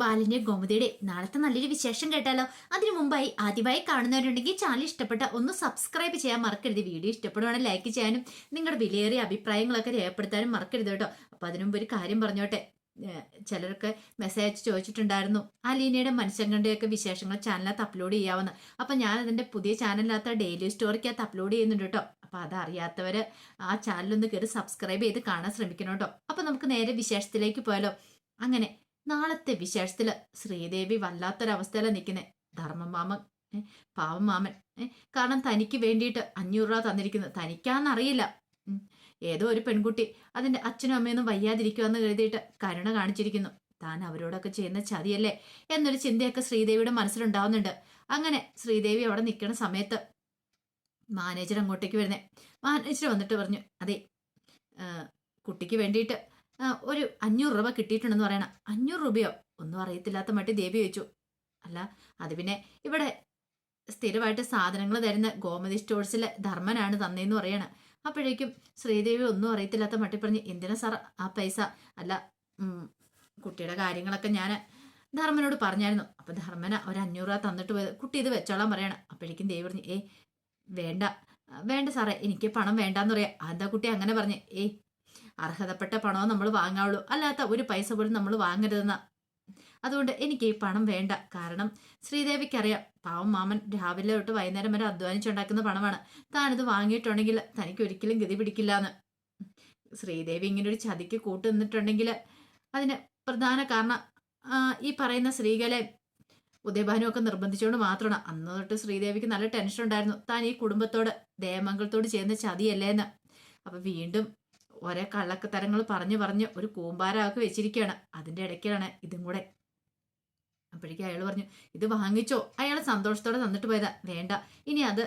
ബാലിന്റെ ഗോമതിയുടെ നാളത്തെ നല്ലൊരു വിശേഷം കേട്ടാലോ? അതിനു മുമ്പായി ആദ്യമായി കാണുന്നവരുണ്ടെങ്കിൽ ചാനൽ ഇഷ്ടപ്പെട്ട ഒന്ന് സബ്സ്ക്രൈബ് ചെയ്യാൻ മറക്കരുത്. വീഡിയോ ഇഷ്ടപ്പെടുവാണെങ്കിൽ ലൈക്ക് ചെയ്യാനും നിങ്ങളുടെ വിലയേറിയ അഭിപ്രായങ്ങളൊക്കെ രേഖപ്പെടുത്താനും മറക്കരുത് കേട്ടോ. അപ്പൊ അതിനു മുമ്പ് ഒരു കാര്യം പറഞ്ഞോട്ടെ. ചിലരൊക്കെ മെസ്സേജ് അയച്ച് ചോദിച്ചിട്ടുണ്ടായിരുന്നു അലീനയുടെ മനുഷ്യങ്ങളുടെയൊക്കെ വിശേഷങ്ങൾ ചാനലിനകത്ത് അപ്ലോഡ് ചെയ്യാവുന്ന. അപ്പൊ ഞാൻ അതിന്റെ പുതിയ ചാനലിനകത്ത് ഡെയിലി സ്റ്റോറിക്കകത്ത് അപ്ലോഡ് ചെയ്യുന്നുണ്ട് കേട്ടോ. അപ്പൊ അതറിയാത്തവര് ആ ചാനലൊന്ന് കയറി സബ്സ്ക്രൈബ് ചെയ്ത് കാണാൻ ശ്രമിക്കണം കേട്ടോ. അപ്പൊ നമുക്ക് നേരെ വിശേഷത്തിലേക്ക് പോയാലോ. അങ്ങനെ നാളത്തെ വിശേഷത്തിൽ ശ്രീദേവി വല്ലാത്തൊരവസ്ഥയില നിൽക്കുന്നേ ധർമ്മം മാമൻ പാവം മാമൻ കാരണം തനിക്ക് വേണ്ടിയിട്ട് അഞ്ഞൂറ് രൂപ തന്നിരിക്കുന്നത് തനിക്കാന്നറിയില്ല. ഏതോ ഒരു പെൺകുട്ടി അതിന്റെ അച്ഛനും അമ്മയൊന്നും വയ്യാതിരിക്കുമെന്ന് കരുതിയിട്ട് കരുണ കാണിച്ചിരിക്കുന്നു. താൻ അവരോടൊക്കെ ചെയ്യുന്ന ചതിയല്ലേ എന്നൊരു ചിന്തയൊക്കെ ശ്രീദേവിയുടെ മനസ്സിലുണ്ടാവുന്നുണ്ട്. അങ്ങനെ ശ്രീദേവി അവിടെ നിൽക്കുന്ന സമയത്ത് മാനേജർ അങ്ങോട്ടേക്ക് വരുന്നേ. മാനേജർ വന്നിട്ട് പറഞ്ഞു അതെ കുട്ടിക്ക് വേണ്ടിയിട്ട് ഒരു അഞ്ഞൂറ് രൂപ കിട്ടിയിട്ടുണ്ടെന്ന് പറയണം. അഞ്ഞൂറ് രൂപയോ? ഒന്നും അറിയത്തില്ലാത്ത മട്ടി ദേവി ചോദിച്ചു. അല്ല അത് പിന്നെ ഇവിടെ സ്ഥിരമായിട്ട് സാധനങ്ങൾ തരുന്ന ഗോമതി സ്റ്റോഴ്സിലെ ധർമ്മനാണ് തന്നേന്ന് പറയണം. അപ്പോഴേക്കും ശ്രീദേവി ഒന്നും അറിയത്തില്ലാത്ത മട്ടി പറഞ്ഞ് എന്തിനാ സാർ ആ പൈസ? അല്ല കുട്ടിയുടെ കാര്യങ്ങളൊക്കെ ഞാൻ ധർമ്മനോട് പറഞ്ഞായിരുന്നു. അപ്പം ധർമ്മന ഒരു അഞ്ഞൂറ് രൂപ തന്നിട്ട് പോയത്. കുട്ടി ഇത് വെച്ചോളാൻ പറയണം. അപ്പോഴേക്കും ദേവി പറഞ്ഞു ഏ വേണ്ട വേണ്ട സാറേ എനിക്ക് പണം വേണ്ടാന്ന് പറയാം. അതാ കുട്ടി അങ്ങനെ പറഞ്ഞ്? ഏയ് അർഹതപ്പെട്ട പണമോ നമ്മൾ വാങ്ങാവുള്ളൂ. അല്ലാത്ത ഒരു പൈസ പോലും നമ്മൾ വാങ്ങരുതെന്ന. അതുകൊണ്ട് എനിക്ക് ഈ പണം വേണ്ട. കാരണം ശ്രീദേവിക്കറിയാം പാവം മാമൻ രാവിലെ തൊട്ട് വൈകുന്നേരം വരെ അധ്വാനിച്ചുണ്ടാക്കുന്ന പണമാണ്. താനിത് വാങ്ങിയിട്ടുണ്ടെങ്കിൽ തനിക്ക് ഒരിക്കലും ഗതി പിടിക്കില്ല എന്ന് ശ്രീദേവി ഇങ്ങനെ ഒരു ചതിക്ക് കൂട്ടു നിന്നിട്ടുണ്ടെങ്കിൽ അതിന് പ്രധാന കാരണം ഈ പറയുന്ന സ്ത്രീകളെ ഉദയഭാനു ഒക്കെ നിർബന്ധിച്ചുകൊണ്ട് മാത്രമാണ്. അന്ന് തൊട്ട് ശ്രീദേവിക്ക് നല്ല ടെൻഷൻ ഉണ്ടായിരുന്നു താൻ ഈ കുടുംബത്തോട് ദേവമംഗലത്തോട് ചെയ്യുന്ന ചതിയല്ലേ എന്ന് അപ്പൊ വീണ്ടും ഓരോ കള്ളക്കത്തരങ്ങൾ പറഞ്ഞു പറഞ്ഞ് ഒരു കൂമ്പാരമൊക്കെ വെച്ചിരിക്കുകയാണ്. അതിന്റെ ഇടയ്ക്കാണ് ഇതും കൂടെ. അപ്പോഴേക്കും അയാൾ പറഞ്ഞു ഇത് വാങ്ങിച്ചോ? അയാൾ സന്തോഷത്തോടെ തന്നിട്ട് പോയതാ. വേണ്ട. ഇനി അത്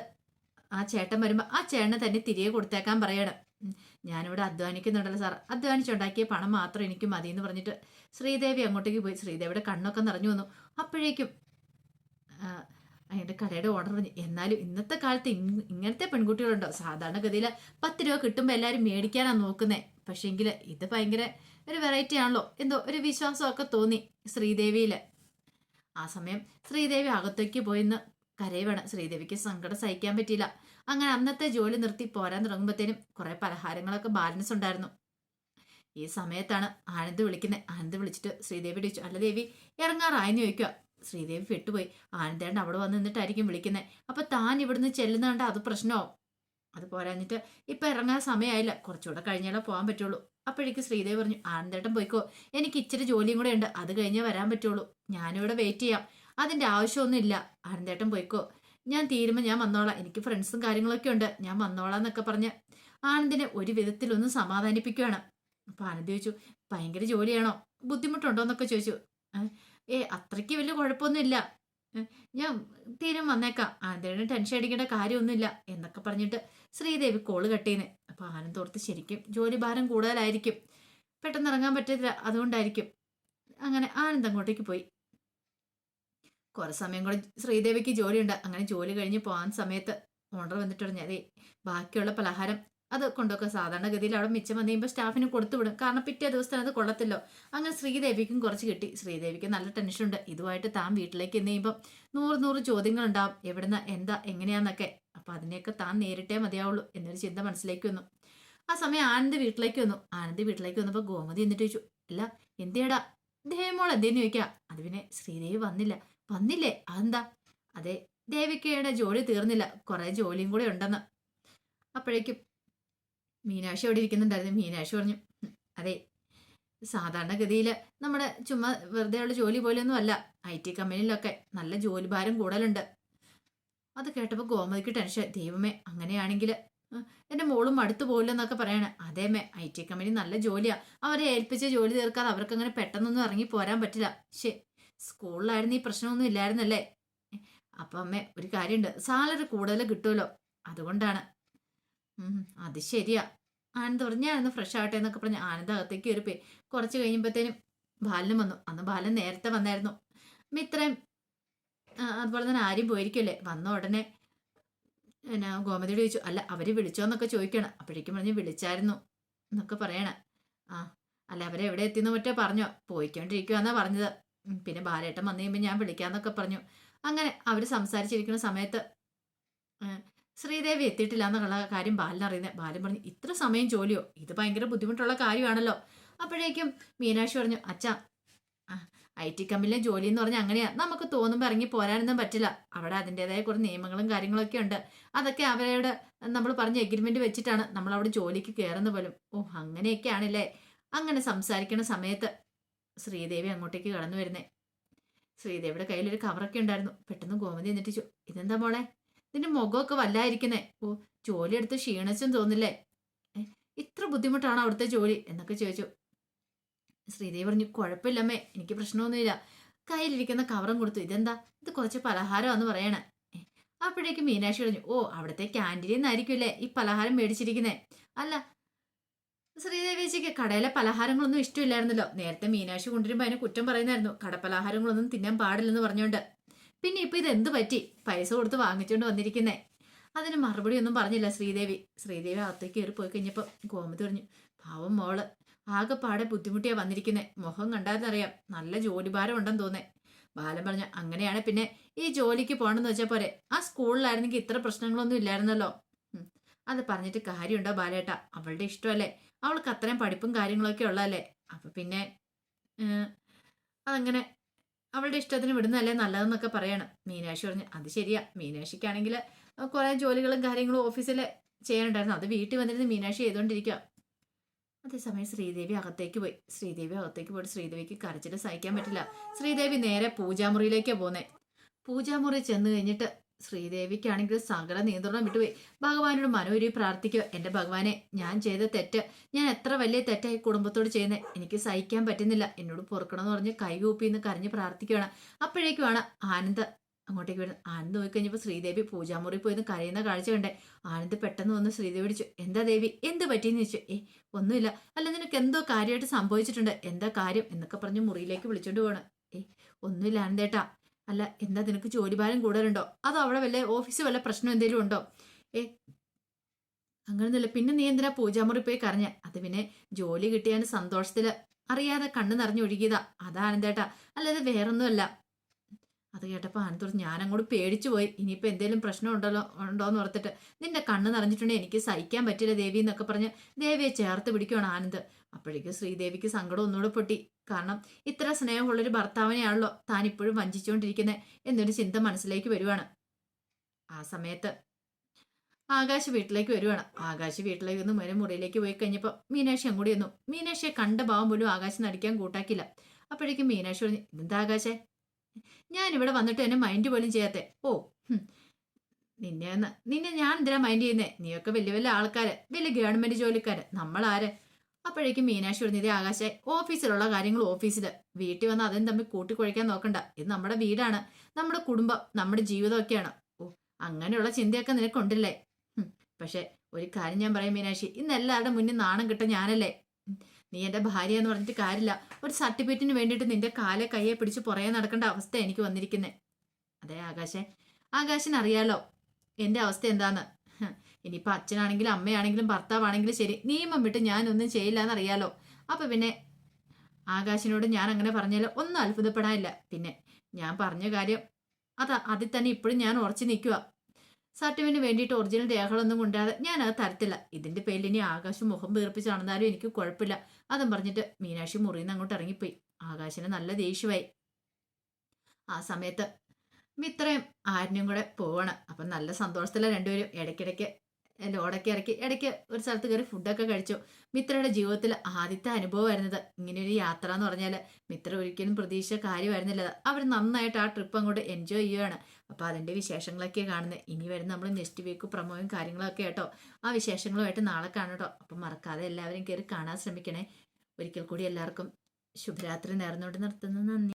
ആ ചേട്ടൻ വരുമ്പോൾ ആ ചേട്ടനെ തന്നെ തിരികെ കൊടുത്തേക്കാൻ പറയണം. ഞാനിവിടെ അധ്വാനിക്കുന്നുണ്ടല്ലോ സാർ. അധ്വാനിച്ചുണ്ടാക്കിയ പണം മാത്രം എനിക്ക് മതി എന്ന് പറഞ്ഞിട്ട് ശ്രീദേവി അങ്ങോട്ടേക്ക് പോയി ശ്രീദേവിയുടെ കണ്ണൊക്കെ നിറഞ്ഞു വന്നു. അപ്പോഴേക്കും ആ, അതിന്റെ കടയുടെ ഓർഡർ പറഞ്ഞു. എന്നാലും ഇന്നത്തെ കാലത്ത് ഇങ്- ഇങ്ങനത്തെ പെൺകുട്ടികളുണ്ടോ? സാധാരണഗതിയിൽ പത്ത് രൂപ കിട്ടുമ്പോൾ എല്ലാവരും മേടിക്കാനാണ് നോക്കുന്നത് പക്ഷേ പക്ഷേങ്കിൽ ഇത് ഭയങ്കര ഒരു വെറൈറ്റി ആണല്ലോ. എന്തോ ഒരു വിശ്വാസമൊക്കെ തോന്നി ശ്രീദേവിയിൽ ആ സമയം ശ്രീദേവി അകത്തേക്ക് പോയിന്ന് കരയുവാണ്. ശ്രീദേവിക്ക് സങ്കടം സഹിക്കാൻ പറ്റിയില്ല. അങ്ങനെ അന്നത്തെ ജോലി നിർത്തി പോരാൻ തുടങ്ങുമ്പോഴത്തേനും കുറേ പലഹാരങ്ങളൊക്കെ ബാലൻസ് ഉണ്ടായിരുന്നു. ഈ സമയത്താണ് ആനന്ദ് വിളിക്കുന്നത് ആനന്ദ് വിളിച്ചിട്ട് ശ്രീദേവി ചോദിച്ചു അല്ല ദേവി ഇറങ്ങാറായെന്ന് ചോദിക്കുക ശ്രീദേവി പെട്ടുപോയി ആനന്ദേണ്ട അവിടെ വന്ന് നിന്നിട്ടായിരിക്കും വിളിക്കുന്നത് അപ്പൊ താൻ ഇവിടുന്ന് ചെല്ലുന്നതുകൊണ്ട് അത് പ്രശ്നമാവും അത് പോരാഞ്ഞിട്ട് ഇപ്പൊ ഇറങ്ങാൻ സമയമായില്ല കുറച്ചുകൂടെ കഴിഞ്ഞാലേ പോകാൻ പറ്റുള്ളൂ. അപ്പോഴേക്ക് ശ്രീദേവി പറഞ്ഞു ആനന്ദേട്ടൻ പോയിക്കോ. എനിക്ക് ഇച്ചിരി ജോലിയും കൂടെ ഉണ്ട്. അത് കഴിഞ്ഞേ വരാൻ പറ്റുള്ളൂ. ഞാനിവിടെ വെയിറ്റ് ചെയ്യാം. അതിന്റെ ആവശ്യമൊന്നും ഇല്ല ആനന്ദേട്ടൻ പോയിക്കോ. ഞാൻ തീരുമ്പോൾ ഞാൻ വന്നോളാം. എനിക്ക് ഫ്രണ്ട്സും കാര്യങ്ങളൊക്കെ ഉണ്ട്. ഞാൻ വന്നോളാം എന്നൊക്കെ പറഞ്ഞ് ആനന്ദിനെ ഒരു വിധത്തിലൊന്ന് സമാധാനിപ്പിക്കുകയാണ് അപ്പൊ ആനന്ദ് ചോദിച്ചു ഭയങ്കര ജോലിയാണോ? ബുദ്ധിമുട്ടുണ്ടോ എന്നൊക്കെ ചോദിച്ചു "ഏ, അത്രയ്ക്ക് വലിയ കുഴപ്പമൊന്നുമില്ല. ഞാൻ തീരും വന്നേക്കാം. ആനന്ദേട്ടന് ടെൻഷൻ അടിക്കേണ്ട കാര്യമൊന്നുമില്ല എന്നൊക്കെ പറഞ്ഞിട്ട് ശ്രീദേവി കോൾ കട്ടീന്ന് അപ്പൊ ആനന്ദ് ഓർത്ത് ശരിക്കും ജോലി ഭാരം കൂടുതലായിരിക്കും. പെട്ടെന്ന് ഇറങ്ങാൻ പറ്റത്തില്ല അതുകൊണ്ടായിരിക്കും. അങ്ങനെ ആനന്ദ് അങ്ങോട്ടേക്ക് പോയി. കുറെ സമയം കൂടെ ശ്രീദേവിക്ക് ജോലിയുണ്ട്. അങ്ങനെ ജോലി കഴിഞ്ഞ് പോകാൻ സമയത്ത് ഓണർ വന്നിട്ട് പറഞ്ഞു അതെ ബാക്കിയുള്ള പലഹാരം അത് കൊണ്ടൊക്കെ സാധാരണഗതിയിൽ അവിടെ മിച്ചം വന്നു കഴിയുമ്പോൾ സ്റ്റാഫിന് കൊടുത്തു വിടും. കാരണം പിറ്റേ ദിവസത്തിന് അത് കൊള്ളത്തില്ലോ. അങ്ങനെ ശ്രീദേവിക്കും കുറച്ച് കിട്ടി. ശ്രീദേവിക്ക് നല്ല ടെൻഷനുണ്ട്. ഇതുമായിട്ട് താൻ വീട്ടിലേക്ക് എന്ന് കഴിയുമ്പോൾ നൂറ് നൂറ് ചോദ്യങ്ങളുണ്ടാവും. എവിടുന്ന എന്താ എങ്ങനെയാന്നൊക്കെ. അപ്പം അതിനെയൊക്കെ താൻ നേരിട്ടേ മതിയാവുള്ളൂ എന്നൊരു ചിന്ത മനസ്സിലേക്ക് വന്നു. ആ സമയം ആനന്ദ് വീട്ടിലേക്ക് വന്നു. ആനന്ദ് വീട്ടിലേക്ക് വന്നപ്പോൾ ഗോമതി എന്നിട്ട് ചോദിച്ചു അല്ല എന്തേടാ ദേവമോൾ എന്തേന്ന് ചോദിക്കാം? അത് പിന്നെ ശ്രീദേവി വന്നില്ല. വന്നില്ലേ? അതെന്താ? അതെ ദേവിക്കയുടെ ജോലി തീർന്നില്ല. കുറേ ജോലിയും കൂടെ ഉണ്ടെന്ന്. അപ്പോഴേക്കും മീനാക്ഷി അവിടെ ഇരിക്കുന്നുണ്ടായിരുന്നു. മീനാക്ഷി പറഞ്ഞു "ഉം, അതെ സാധാരണഗതിയിൽ നമ്മുടെ ചുമ്മാ വെറുതെ ഉള്ള ജോലി പോലെയൊന്നും അല്ല. ഐ ടി കമ്പനിയിലൊക്കെ നല്ല ജോലി ഭാരം കൂടുതലുണ്ട്. അത് കേട്ടപ്പോൾ ഗോമതിക്ക് ടെൻഷൻ ദൈവമേ അങ്ങനെയാണെങ്കിൽ എന്റെ മോളും അടുത്ത് പോയില്ലെന്നൊക്കെ പറയണേ. അതേമേ ഐ ടി കമ്പനി നല്ല ജോലിയാണ് അവരെ ഏൽപ്പിച്ച ജോലി തീർക്കാതെ അവർക്ക് അങ്ങനെ പെട്ടെന്നൊന്നും ഇറങ്ങി പോരാൻ പറ്റില്ല. ശേ സ്കൂളിലായിരുന്നു ഈ പ്രശ്നമൊന്നും ഇല്ലായിരുന്നല്ലേ? അപ്പം അമ്മേ ഒരു കാര്യമുണ്ട് സാലറി കൂടുതൽ കിട്ടുമല്ലോ അതുകൊണ്ടാണ് അത് ശരിയാ. ആനന്ദ് പറഞ്ഞു ഞാനൊന്ന് ഫ്രഷ് ആവട്ടെ എന്നൊക്കെ പറഞ്ഞ്. ആനന്ദ് അകത്തേക്ക് ഒരു പേ കുറച്ച് കഴിയുമ്പോഴത്തേനും ബാലനും വന്നു. അന്ന് ബാലൻ നേരത്തെ വന്നായിരുന്നു. മിത്രയും അതുപോലെ തന്നെ ആരും പോയിരിക്കുമല്ലേ വന്ന ഉടനെ എന്നാ ഗോമതിയോട് ചോദിച്ചു അല്ല അവർ വിളിച്ചോന്നൊക്കെ ചോദിക്കണം. അപ്പോഴേക്കും പറഞ്ഞ് വിളിച്ചായിരുന്നു എന്നൊക്കെ പറയണ. ആ അല്ല അവരെ എവിടെ എത്തിയെന്ന് മറ്റേ പറഞ്ഞോ. പോയിക്കൊണ്ടിരിക്കുവാന്നാ പറഞ്ഞത്. പിന്നെ ബാലേട്ടൻ വന്നു കഴിയുമ്പോൾ ഞാൻ വിളിക്കാന്നൊക്കെ പറഞ്ഞു. അങ്ങനെ അവർ സംസാരിച്ചിരിക്കുന്ന സമയത്ത് ശ്രീദേവി എത്തിയിട്ടില്ല എന്നുള്ള കാര്യം ബാലനറിയുന്നത് ബാലൻ പറഞ്ഞു ഇത്ര സമയം ജോലിയോ? ഇത് ഭയങ്കര ബുദ്ധിമുട്ടുള്ള കാര്യമാണല്ലോ. അപ്പോഴേക്കും മീനാക്ഷി പറഞ്ഞു അച്ഛാ ഐ ടി കമ്പനിയിലെ ജോലി എന്ന് പറഞ്ഞാൽ അങ്ങനെയാ. നമുക്ക് തോന്നുമ്പോൾ ഇറങ്ങി പോരാനൊന്നും പറ്റില്ല. അവിടെ അതിന്റെതായ കുറേ നിയമങ്ങളും കാര്യങ്ങളൊക്കെ ഉണ്ട്. അതൊക്കെ അവരോട് നമ്മൾ പറഞ്ഞ എഗ്രിമെന്റ് വെച്ചിട്ടാണ് നമ്മൾ അവിടെ ജോലിക്ക് കയറുന്ന പോലും. ഓ അങ്ങനെയൊക്കെയാണല്ലേ. അങ്ങനെ സംസാരിക്കുന്ന സമയത്ത് ശ്രീദേവി അങ്ങോട്ടേക്ക് കടന്നു വരുന്നേ. ശ്രീദേവിയുടെ കയ്യിലൊരു കവറൊക്കെ ഉണ്ടായിരുന്നു. പെട്ടെന്ന് ഗോമതി എന്നിട്ട് ഇതെന്താ മോളെ? നിന്റെ മുഖമൊക്കെ വല്ലായിരിക്കുന്നേ. ഓ ജോലി എടുത്ത് ക്ഷീണിച്ചും തോന്നില്ലേ ഇത്ര ബുദ്ധിമുട്ടാണ് അവിടുത്തെ ജോലി? എന്നൊക്കെ ചോദിച്ചു. ശ്രീദേവി പറഞ്ഞു കുഴപ്പമില്ലമ്മേ എനിക്ക് പ്രശ്നമൊന്നുമില്ല. കയ്യിലിരിക്കുന്ന കവറും കൊടുത്തു. ഇതെന്താ? ഇത് കുറച്ച് പലഹാരമാന്ന് പറയണേ. അപ്പോഴേക്ക് മീനാക്ഷി പറഞ്ഞു ഓ അവിടുത്തെ ക്യാന്റീനിൽ നിന്നായിരിക്കുമല്ലേ ഈ പലഹാരം മേടിച്ചിരിക്കുന്നേ? അല്ല ശ്രീദേവിച്ചിക്ക് കടയിലെ പലഹാരങ്ങളൊന്നും ഇഷ്ടമില്ലായിരുന്നല്ലോ. നേരത്തെ മീനാക്ഷി കൊണ്ടുവരുമ്പോൾ അതിനെ കുറ്റം പറയുന്നായിരുന്നു കടപ്പലഹാരങ്ങളൊന്നും തിന്നാൻ പാടില്ലെന്ന് പറഞ്ഞുകൊണ്ട് പിന്നെ ഇപ്പൊ ഇത് എന്ത് പറ്റി? പൈസ കൊടുത്ത് വാങ്ങിച്ചുകൊണ്ട് വന്നിരിക്കുന്നേ. അതിന് മറുപടി ഒന്നും പറഞ്ഞില്ല ശ്രീദേവി. ശ്രീദേവി അകത്തേക്ക് കയറി പോയി കഴിഞ്ഞപ്പോൾ ഗോമതി പറഞ്ഞു പാവം മോൾ ആകെപ്പാടെ ബുദ്ധിമുട്ടിയാ വന്നിരിക്കുന്നേ. മുഖം കണ്ടാലറിയാം നല്ല ജോലി ഭാരം ഉണ്ടെന്ന് തോന്നേ. ബാലൻ പറഞ്ഞു അങ്ങനെയാണ് പിന്നെ ഈ ജോലിക്ക് പോകണമെന്ന് വെച്ചാൽ പോരെ. ആ സ്കൂളിലായിരുന്നെങ്കിൽ ഇത്ര പ്രശ്നങ്ങളൊന്നും ഇല്ലായിരുന്നല്ലോ. അത് പറഞ്ഞിട്ട് കാര്യമുണ്ടോ ബാലേട്ട? അവളുടെ ഇഷ്ടമല്ലേ? അവൾക്ക് അത്രയും പഠിപ്പും കാര്യങ്ങളൊക്കെ ഉള്ളതല്ലേ? അപ്പൊ പിന്നെ അതങ്ങനെ അവളുടെ ഇഷ്ടത്തിന് വിടുന്നതല്ലേ നല്ലതെന്നൊക്കെ പറയണം. മീനാക്ഷി പറഞ്ഞു അത് ശരിയാ. മീനാക്ഷിക്കാണെങ്കിൽ കുറെ ജോലികളും കാര്യങ്ങളും ഓഫീസിൽ ചെയ്യാനുണ്ടായിരുന്നു അത് വീട്ടിൽ വന്നിരുന്ന് മീനാക്ഷി ചെയ്തുകൊണ്ടിരിക്കുക അതേസമയം ശ്രീദേവി അകത്തേക്ക് പോയി. ശ്രീദേവി അകത്തേക്ക് പോയിട്ട് ശ്രീദേവിക്ക് കരച്ചിട്ട് സഹിക്കാൻ പറ്റില്ല. ശ്രീദേവി നേരെ പൂജാമുറിയിലേക്കാണ് പോന്നെ. പൂജാമുറി ചെന്ന് കഴിഞ്ഞിട്ട് ശ്രീദേവിക്കാണെങ്കിൽ സകല നിയന്ത്രണം വിട്ടുപോയി ഭഗവാനോട് മനോരി പ്രാർത്ഥിക്കുക എന്റെ ഭഗവാനെ ഞാൻ ചെയ്ത തെറ്റ് ഞാൻ എത്ര വലിയ തെറ്റായി കുടുംബത്തോട് ചെയ്യുന്നത് എനിക്ക് സഹിക്കാൻ പറ്റുന്നില്ല. എന്നോട് പൊറുക്കണമെന്ന് പറഞ്ഞ് കൈകൂപ്പിന്ന് കരഞ്ഞ് പ്രാർത്ഥിക്കുകയാണ്. അപ്പോഴേക്കുമാണ് ആനന്ദ് അങ്ങോട്ടേക്ക് വരുന്നത്. ആനന്ദ് പോയി കഴിഞ്ഞപ്പോൾ ശ്രീദേവി പൂജാമുറി പോയിന്ന് കരയുന്ന കാഴ്ച കണ്ടേ. ആനന്ദ് പെട്ടെന്ന് വന്ന് ശ്രീദേവി വിളിച്ചു എന്താ ദേവി എന്ത് പറ്റിയെന്ന് ചോദിച്ചു. ഏ ഒന്നുമില്ല. അല്ല നിനക്ക് എന്തോ കാര്യമായിട്ട് സംഭവിച്ചിട്ടുണ്ട്. എന്താ കാര്യം? എന്നൊക്കെ പറഞ്ഞ് മുറിയിലേക്ക് വിളിച്ചോണ്ട് പോകണം ഏ ഒന്നുമില്ല ആനന്ദേട്ടാ. അല്ല എന്താ നിനക്ക് ജോലിഭാരം കൂടുതലുണ്ടോ? അതോ അവിടെ വല്ല ഓഫീസ് വല്ല പ്രശ്നം എന്തെങ്കിലും ഉണ്ടോ? ഏ അങ്ങനെയൊന്നുമില്ല പിന്നെ നീ എന്തിനാ പൂജാമുറി പോയി കരഞ്ഞ? അത് പിന്നെ ജോലി കിട്ടിയതിന്റെ സന്തോഷത്തിൽ അറിയാതെ കണ്ണു നിറഞ്ഞൊഴുകിയതാ അതാനന്ദേട്ടാ അല്ലാതെ വേറൊന്നുമല്ല. അത് കേട്ടപ്പോൾ ആനന്ദോട് ഞാനങ്ങോട്ട് പേടിച്ചു പോയി. ഇനിയിപ്പോൾ എന്തെങ്കിലും പ്രശ്നം ഉണ്ടല്ലോ ഉണ്ടോന്ന് ഓർത്തിട്ട്. നിന്റെ കണ്ണ് നിറഞ്ഞിട്ടുണ്ടെങ്കിൽ എനിക്ക് സഹിക്കാൻ പറ്റില്ല ദേവി എന്നൊക്കെ പറഞ്ഞ് ദേവിയെ ചേർത്ത് പിടിക്കുകയാണ് ആനന്ദ്. അപ്പോഴേക്കും ശ്രീദേവിക്ക് സങ്കടം ഒന്നുകൂടെ പൊട്ടി. കാരണം ഇത്ര സ്നേഹമുള്ളൊരു ഭർത്താവിനെയാണല്ലോ താൻ ഇപ്പോഴും വഞ്ചിച്ചുകൊണ്ടിരിക്കുന്നത് എന്നൊരു ചിന്ത മനസ്സിലേക്ക് വരുവാണ്. ആ സമയത്ത് ആകാശ് വീട്ടിലേക്ക് വരുവാണ്. ആകാശ് വീട്ടിലേക്ക് ഒന്ന് മുര മുറിയിലേക്ക് പോയി കഴിഞ്ഞപ്പോൾ മീനാക്ഷി അങ്ങോട്ട് വന്നു മീനാക്ഷിയെ കണ്ട ഭാവം പോലും ആകാശ് നടിക്കാൻ കൂട്ടാക്കില്ല അപ്പോഴേക്കും മീനാക്ഷി പറഞ്ഞു എന്താ ആകാശേ? ഞാൻ ഇവിടെ വന്നിട്ട് എന്നെ മൈൻഡ് പോലും ചെയ്യാത്തെ. ഓ നിന്നെ നിന്നെ ഞാൻ എന്തിനാ മൈൻഡ് ചെയ്യുന്നേ? നീയൊക്കെ വലിയ വലിയ ആൾക്കാര് വലിയ ഗവൺമെന്റ് ജോലിക്കാര്. നമ്മളാര്? അപ്പോഴേക്കും മീനാക്ഷി പറഞ്ഞു ഇതേ ആകാശെ ഓഫീസിലുള്ള കാര്യങ്ങൾ ഓഫീസിൽ വീട്ടിൽ വന്ന് അതും തമ്മിൽ കൂട്ടിക്കുഴയ്ക്കാൻ നോക്കണ്ട. ഇത് നമ്മുടെ വീടാണ് നമ്മുടെ കുടുംബം നമ്മുടെ ജീവിതമൊക്കെയാണ്. ഓ അങ്ങനെയുള്ള ചിന്തയൊക്കെ നിനക്കുണ്ടല്ലേ. പക്ഷെ ഒരു കാര്യം ഞാൻ പറയും മീനാക്ഷി ഇന്ന് എല്ലാവരുടെ മുന്നിൽ നാണം കിട്ട ഞാനല്ലേ? നീ എന്റെ ഭാര്യ എന്ന് പറഞ്ഞിട്ട് കാര്യമില്ല. ഒരു സർട്ടിഫിക്കറ്റിന് വേണ്ടിയിട്ട് നിന്റെ കാലെ കയ്യെ പിടിച്ച് പുറകെ നടക്കേണ്ട അവസ്ഥ എനിക്ക് വന്നിരിക്കുന്നത് അതെ ആകാശെ ആകാശിനറിയാലോ എന്റെ അവസ്ഥ എന്താന്ന്? ഹ്. ഇനിയിപ്പോ അച്ഛനാണെങ്കിലും അമ്മയാണെങ്കിലും ഭർത്താവാണെങ്കിലും ശരി നിയമം വിട്ട് ഞാനൊന്നും ചെയ്യില്ല എന്നറിയാലോ അപ്പൊ പിന്നെ ആകാശിനോട് ഞാൻ അങ്ങനെ പറഞ്ഞാലോ ഒന്നും അത്ഭുതപ്പെടാനില്ല. പിന്നെ ഞാൻ പറഞ്ഞ കാര്യം അതാ അതിൽ തന്നെ ഇപ്പോഴും ഞാൻ ഉറച്ചു നിൽക്കുക സർട്ടിഫിന് വേണ്ടിയിട്ട് ഒറിജിനൽ രേഖകളൊന്നും കൊണ്ടാതെ ഞാൻ അത് തരത്തില്ല. ഇതിന്റെ പേരിൽ ഇനി ആകാശം മുഖം വീർപ്പിച്ച് നടന്നാലും എനിക്ക് കുഴപ്പമില്ല. അതും പറഞ്ഞിട്ട് മീനാക്ഷി മുറിയിൽ നിന്ന് അങ്ങോട്ട് ഇറങ്ങിപ്പോയി. ആകാശിന് നല്ല ദേഷ്യമായി. ആ സമയത്ത് മിത്രയും ആരിനും കൂടെ പോവാണ്. അപ്പം നല്ല സന്തോഷത്തിലാണ് രണ്ടുപേരും ഇടയ്ക്കിടയ്ക്ക് ലോഡൊക്കെ ഇറക്കി ഇടയ്ക്ക് ഒരു സ്ഥലത്ത് കയറി ഫുഡൊക്കെ കഴിച്ചു. മിത്രയുടെ ജീവിതത്തിൽ ആദ്യത്തെ അനുഭവമായിരുന്നത് ഇങ്ങനെ ഇങ്ങനെയൊരു യാത്ര എന്ന് പറഞ്ഞാൽ മിത്ര ഒരിക്കലും പ്രതീക്ഷിച്ച കാര്യമായിരുന്നില്ല. അവർ നന്നായിട്ട് ആ ട്രിപ്പ് അങ്ങോട്ട് എൻജോയ് ചെയ്യുകയാണ് അപ്പോൾ അതിന്റെ വിശേഷങ്ങളൊക്കെ കാണുന്നത് ഇനി വരുന്ന നമ്മൾ നെക്സ്റ്റ് വീക്ക് പ്രമോയും കാര്യങ്ങളൊക്കെ കേട്ടോ ആ വിശേഷങ്ങളുമായിട്ട് നാളെ കാണും അപ്പം മറക്കാതെ എല്ലാവരും കയറി കാണാൻ ശ്രമിക്കണേ. ഒരിക്കൽ കൂടി എല്ലാവർക്കും ശുഭരാത്രി നേർന്നുകൊണ്ട് നിർത്തുന്നു. നന്ദി.